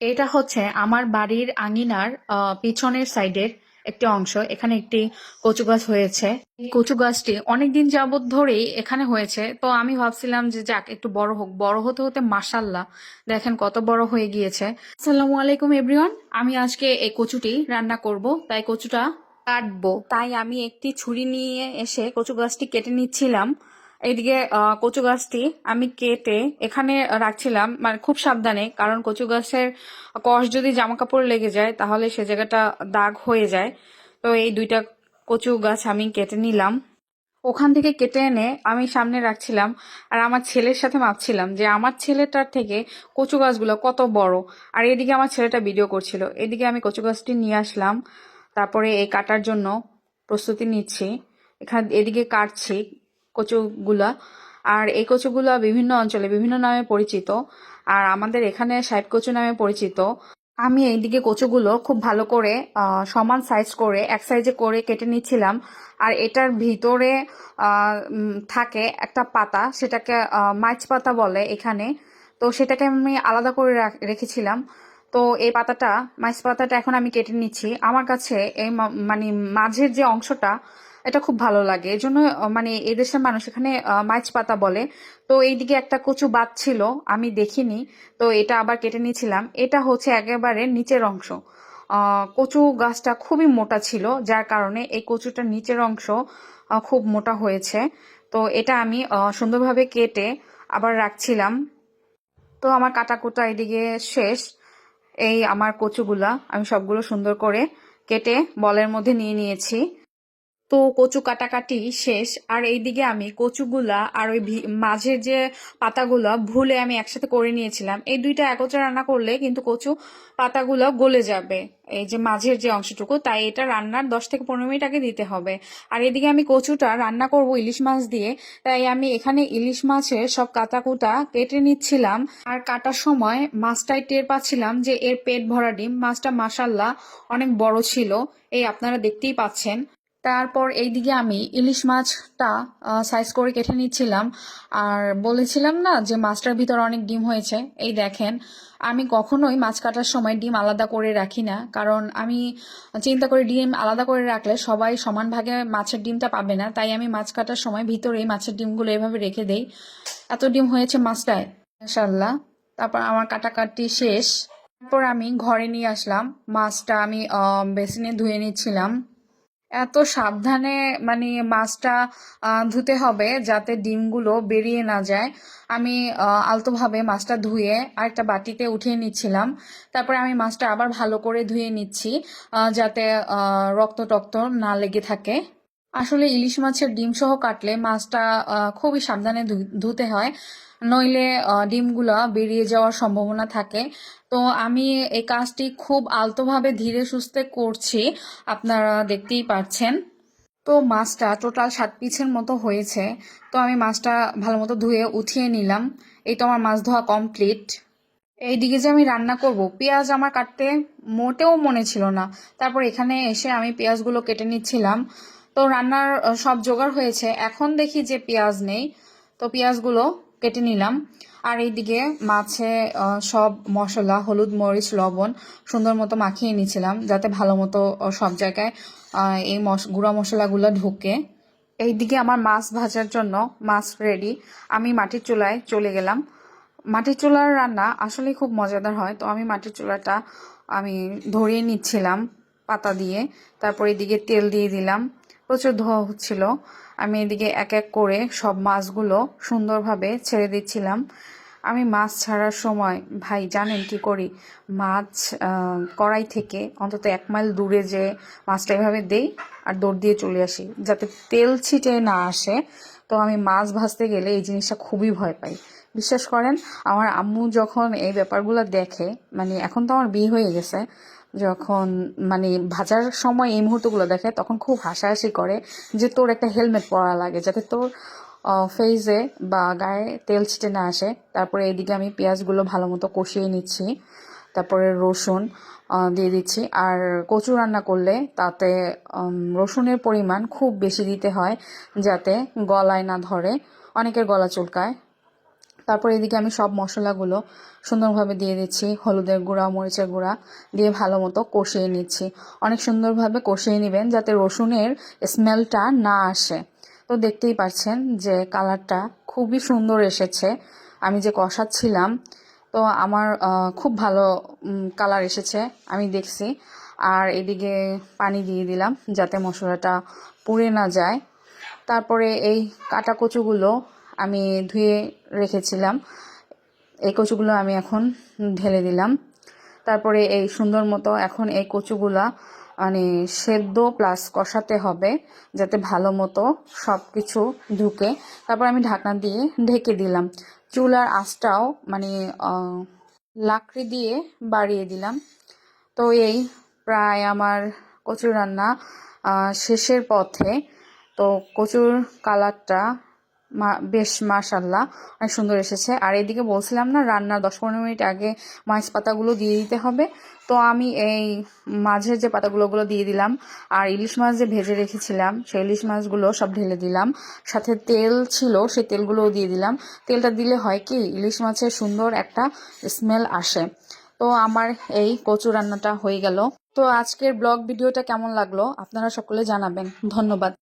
এটা হচ্ছে আমার বাড়ির আঙিনার পিছনের সাইডের একটি অংশ। এখানে একটি কচু গাছ হয়েছে। এই কচু গাছটি অনেকদিন যাবৎ ধরেই এখানে হয়েছে। তো আমি ভাবছিলাম যে যাক, একটু বড় হোক। বড় হতে হতে মাসাল্লাহ দেখেন কত বড় হয়ে গিয়েছে। আসসালামু আলাইকুম এভরিওয়ান, আমি আজকে এই কচুটি রান্না করব। তাই কচুটা কাটবো। তাই আমি একটি ছুরি নিয়ে এসে কচু গাছটি কেটে নিচ্ছিলাম। এইদিকে আহ, কচু গাছটি আমি কেটে এখানে রাখছিলাম মানে খুব সাবধানে কারণ কচু গাছের কষ যদি জামা কাপড় লেগে যায় তাহলে সে জায়গাটা দাগ হয়ে যায়। তো এই দুইটা কচু গাছ আমি কেটে নিলাম। ওখান থেকে কেটে এনে আমি সামনে রাখছিলাম আর আমার ছেলের সাথে মাপছিলাম যে আমার ছেলেটার থেকে কচু গাছগুলো কত বড়। আর এদিকে আমার ছেলেটা ভিডিও করছিল। এদিকে আমি কচু গাছটি নিয়ে আসলাম তারপরে এই কাটার জন্য প্রস্তুতি নিচ্ছি। এখানে এদিকে কাটছি। কচুগুলা। আর এই কচুগুলা বিভিন্ন অঞ্চলে, বিভিন্ন নামে পরিচিত। আর আমাদের এখানে সাইড কচু নামে পরিচিত। আমি এইদিকে কচুগুলো খুব ভালো করে সমান সাইজ করে, এক সাইজে করে কেটে নিচ্ছিলাম। আর এটার ভিতরে থাকে একটা পাতা, সেটাকে মাছ পাতা বলে এখানে। তো সেটাকে আমি আলাদা করে রাখ- রেখেছিলাম। তো এই পাতাটা মাছ পাতাটা এখন আমি কেটে নিচ্ছি। আমার কাছে এই মানে মাঝের যে অংশটা এটা খুব ভালো লাগে। এই জন্য মানে এদেশের মানুষ এখানে মাছ পাতা বলে। তো এইদিকে একটা কচু বাদ ছিল, আমি দেখিনি। তো এটা আবার কেটে নিয়েছিলাম। এটা হচ্ছে একেবারে নিচের অংশ। কচু গাছটা খুবই মোটা ছিল, যার কারণে এই কচুটার নিচের অংশ খুব মোটা হয়েছে। তো এটা আমি সুন্দরভাবে কেটে আবার রাখছিলাম। তো আমার কাটাকুটা এদিকে শেষ। এই আমার কচুগুলা আমি সবগুলো সুন্দর করে কেটে বলের মধ্যে নিয়ে নিয়েছি। তো কচু কাটাকাটি শেষ, আর এইদিকে আমি কচুগুলা আর ওই মাঝের যে পাতাগুলো ভুলে আমি একসাথে করে নিয়েছিলাম। এই দুইটা একত্রে রান্না করলে কিন্তু কচু পাতাগুলো গলে যাবে। এই যে মাঝের যে অংশটুকু, তাই এটা রান্নার দশ থেকে পনেরো মিনিট আগে দিতে হবে। আর এদিকে আমি কচুটা রান্না করব ইলিশ মাছ দিয়ে, তাই আমি এখানে ইলিশ মাছের সব কাটাকুটা কেটে নিচ্ছিলাম। আর কাটার সময় মাছটাই টের পাচ্ছিলাম যে এর পেট ভরা ডিম। মাছটা মাসাল্লাহ অনেক বড় ছিল। এই আপনারা দেখতেই পাচ্ছেন। তারপর এইদিকে আমি ইলিশ মাছটা সাইজ করে কেটে নিচ্ছিলাম। আর বলেছিলাম না যে মাছটার ভিতর অনেক ডিম হয়েছে। এই দেখেন, আমি কখনোই মাছ কাটার সময় ডিম আলাদা করে রাখি না। কারণ আমি চিন্তা করি ডিম আলাদা করে রাখলে সবাই সমান ভাগে মাছের ডিমটা পাবে না। তাই আমি মাছ কাটার সময় ভিতরেই মাছের ডিমগুলো এভাবে রেখে দেই। এত ডিম হয়েছে মাছটায়। মাশাল্লাহ তারপর আমার কাটাকাটি শেষ। তারপর আমি ঘরে নিয়ে আসলাম। মাছটা আমি বেসিনে ধুয়ে নিচ্ছিলাম। এত সাবধানে মানে মাছটা ধুতে হবে যাতে ডিমগুলো বেরিয়ে না যায়। আমি আলতোভাবে মাছটা ধুয়ে আরেকটা বাটিতে উঠিয়ে নিচ্ছিলাম। তারপরে আমি মাছটা আবার ভালো করে ধুয়ে নিচ্ছি যাতে রক্ত টক্ত না লেগে থাকে। আসলে ইলিশ মাছের ডিম সহ কাটলে মাছটা খুবই সাবধানে ধুতে হয়। নইলে ডিমগুলা বেরিয়ে যাওয়ার সম্ভাবনা থাকে। তো আমি এই কাজটি খুব আলতোভাবে ধীরে সুস্থে করছি, আপনারা দেখতেই পাচ্ছেন তো মাছটা টোটাল সাত পিসের মতো হয়েছে। তো আমি মাছটা ভালো মতো ধুয়ে উঠিয়ে নিলাম। এই তো আমার মাছ ধোয়া কমপ্লিট। এইদিকে যে আমি রান্না করব, পেঁয়াজ আমার কাটতে মোটেও মনে ছিল না। তারপর এখানে এসে আমি পেঁয়াজগুলো কেটে নিচ্ছিলাম। তো রান্নার সব জোগাড় হয়েছে। এখন দেখি যে পেঁয়াজ নেই। তো পেঁয়াজগুলো কেটে নিলাম। আর এইদিকে মাছে সব মশলা, হলুদ, মরিচ, লবণ সুন্দর মতো মাখিয়ে নিয়েছিলাম যাতে ভালো মতো সব জায়গায় এই মশ, গুঁড়া মশলাগুলো ঢুকে। এইদিকে আমার মাছ ভাজার জন্য মাছ রেডি আমি মাটির চুলায় চলে গেলাম। মাটির চুলার রান্না আসলে খুব মজাদার হয়। তো আমি মাটির চুলাটা আমি ধরিয়ে নিচ্ছিলাম পাতা দিয়ে। তারপর এদিকে তেল দিয়ে দিলাম। প্রচুর ধোয়া হচ্ছিল। আমি এদিকে এক এক করে সব মাছগুলো সুন্দরভাবে ছেড়ে দিচ্ছিলাম। আমি মাছ ছাড়ার সময়, ভাই, জানেন কি করি? মাছ কড়াই থেকে অন্তত এক মাইল দূরে যে মাছটা এভাবে দেই আর দৌড় দিয়ে চলে আসি, যাতে তেল ছিটে না আসে। তো আমি মাছ ভাজতে গেলে এই জিনিসটা খুবই ভয় পাই। বিশ্বাস করেন, আমার আম্মু যখন এই ব্যাপারগুলো দেখে মানে এখন তো আমার বিয়ে হয়ে গেছে যখন মানে ভাজার সময় এই মুহূর্তগুলো দেখে, তখন খুব হাসাহাসি করে যে তোর একটা হেলমেট পরা লাগে, যাতে তোর ফেসে বা গায়ে তেল ছিটে না আসে। তারপরে এদিকে আমি পেঁয়াজগুলো ভালো মতো কষিয়ে নিচ্ছি। তারপরে রসুন দিয়ে দিচ্ছি। আর কচু রান্না করলে তাতে রসুনের পরিমাণ খুব বেশি দিতে হয়, যাতে গলায় না ধরে, অনেকের গলা চুলকায়। তারপর এদিকে আমি সব মশলাগুলো সুন্দরভাবে দিয়ে দিচ্ছি। হলুদের গুঁড়া, মরিচের গুঁড়া দিয়ে ভালো মতো কষিয়ে নিচ্ছি। অনেক সুন্দরভাবে কষিয়ে নেবেন যাতে রসুনের স্মেলটা না আসে। তো দেখতেই পাচ্ছেন যে কালারটা খুবই সুন্দর এসেছে। আমি যে কষাচ্ছিলাম, তো আমার খুব ভালো কালার এসেছে। আমি দেখছি। আর এদিকে পানি দিয়ে দিলাম যাতে মশলাটা পুড়ে না যায়। তারপরে এই কাটা কচুগুলো আমি ধুয়ে রেখেছিলাম। এই কচুগুলো আমি এখন ঢেলে দিলাম। তারপরে এই সুন্দর মতো এখন এই কচুগুলা মানে সেদ্ধ প্লাস কষাতে হবে যাতে ভালো মতো সব কিছু ঢুকে। তারপর আমি ঢাকনা দিয়ে ঢেকে দিলাম। চুলার আঁচটাও মানে লাকড়ি দিয়ে বাড়িয়ে দিলাম। তো এই প্রায় আমার কচুর রান্না শেষের পথে। তো কচুর কালারটা বেশ মাশাল্লাহ অনেক সুন্দর এসেছে। আর এদিকে বলছিলাম না রান্নার দশ পনেরো মিনিট আগে মাছ পাতাগুলো দিয়ে দিতে হবে। তো আমি এই মাঝের যে পাতাগুলো ওগুলো দিয়ে দিলাম, আর ইলিশ মাছ যে ভেজে রেখেছিলাম, সেই ইলিশ মাছগুলো সব ঢেলে দিলাম। সাথে তেল ছিল, সেই তেলগুলোও দিয়ে দিলাম। তেলটা দিলে হয় কি, ইলিশ মাছের সুন্দর একটা স্মেল আসে। তো আমার এই কচু রান্নাটা হয়ে গেল। তো আজকের ব্লগ ভিডিওটা কেমন লাগল, আপনারা সকলে জানাবেন। ধন্যবাদ।